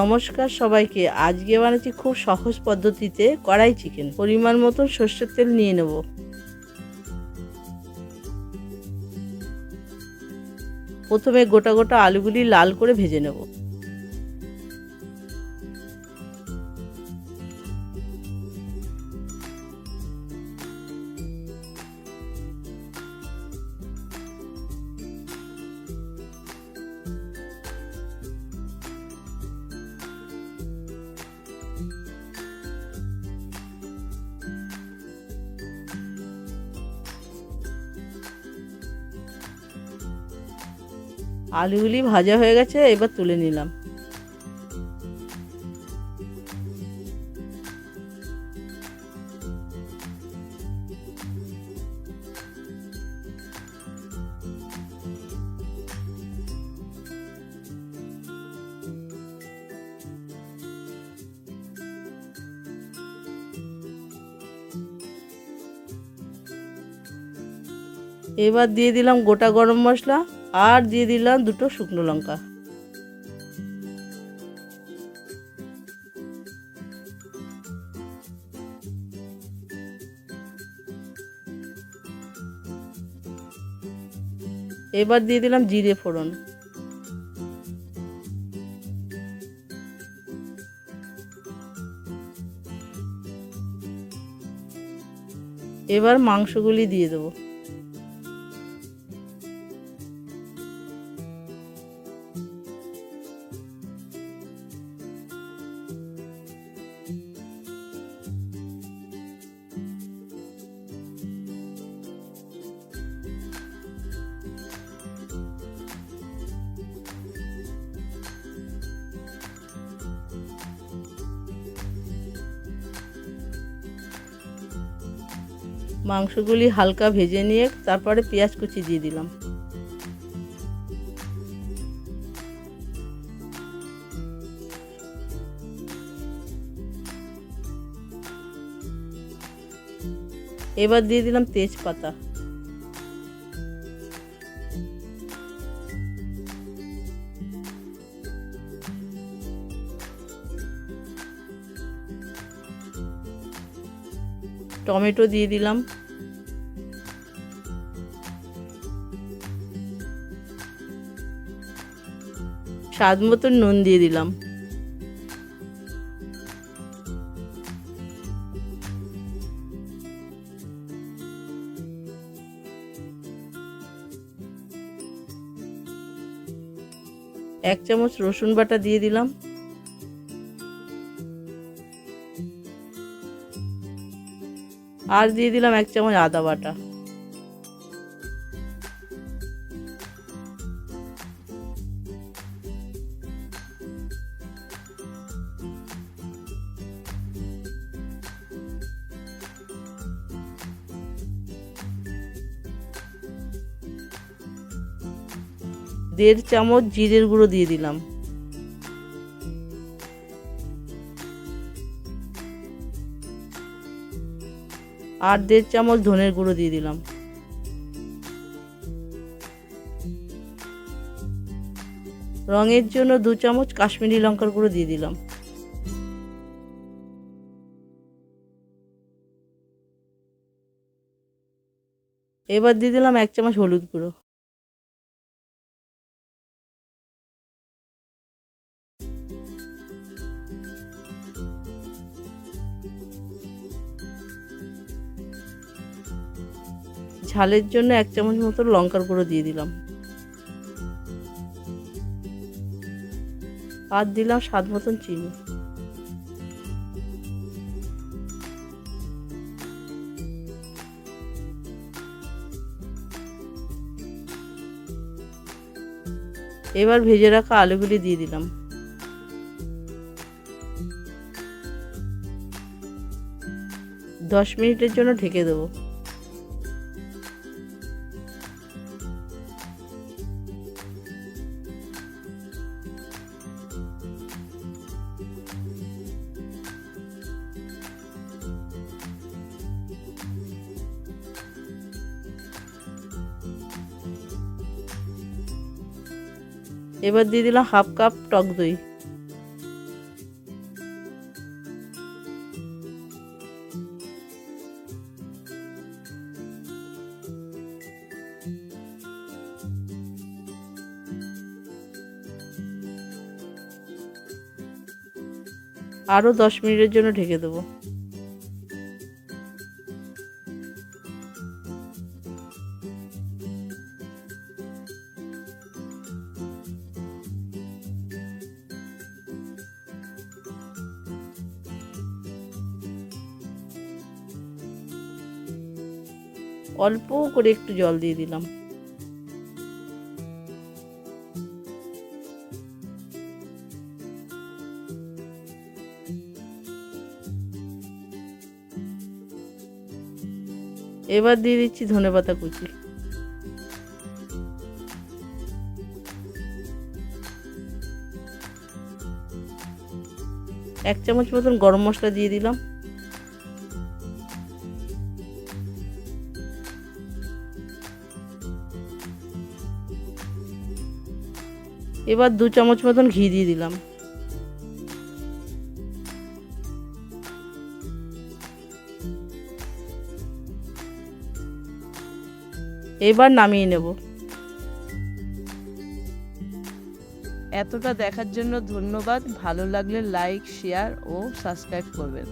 নমস্কার সবাইকে। আজকে বানাচ্ছি খুব সহজ পদ্ধতিতে কড়াই চিকেন পরিমাণ মতো সর্ষের তেল নিয়ে নেব। প্রথমে গোটা গোটা আলুগুলি লাল করে ভেজে নেব। আলুগুলি ভাজা হয়ে গেছে এবার তুলে নিলাম। এবার দিয়ে দিলাম গোটা গরম মশলা। আর দিয়ে দিলাম দুটো শুকনো লঙ্কা। এবার দিয়ে দিলাম জিরে ফোড়ন। এবার মাংসগুলি দিয়ে দেবো। মাংসগুলি হালকা ভেজে নিয়ে তারপরে পেঁয়াজ কুচি দিয়ে দিলাম। এবার দিয়ে দিলাম তেজপাতা। টমেটো দিয়ে দিলাম। স্বাদ মতন নুন দিয়ে দিলাম। এক চামচ রসুন বাটা দিয়ে দিলাম। আর দিয়ে দিলাম এক চামচ আদা বাটা। দেড় চামচ জিরের গুঁড়ো দিয়ে দিলাম। আর দেড় চামচ ধনের গুঁড়ো দিয়ে দিলাম। রঙের জন্য দু চামচ কাশ্মীরি লঙ্কার গুঁড়ো দিয়ে দিলাম। এবার দিয়ে দিলাম এক চামচ হলুদ গুঁড়ো। ঝালের জন্য এক চামচ মতো লঙ্কার গুঁড়ো দিয়ে দিলাম। আর দিলাম স্বাদ মতন চিনি। এবার ভেজে রাখা আলুগুলি দিয়ে দিলাম। দশ মিনিটের জন্য ঢেকে দেবো। এবার দিয়ে দিলাম হাফ কাপ টক দই। আরও দশ মিনিটের জন্য ঢেকে দেবো। অল্প করে একটু জল দিয়ে দিলাম। এবার দিয়ে দিচ্ছি ধনেপাতা কুচি। এক চামচ মতন গরম মশলা দিয়ে দিলাম। এবার দু চামচ মতন ঘি দিয়ে দিলাম। এবার নামিয়ে নেব। এতটা দেখার জন্য ধন্যবাদ। ভালো লাগলে লাইক, শেয়ার ও সাবস্ক্রাইব করবেন।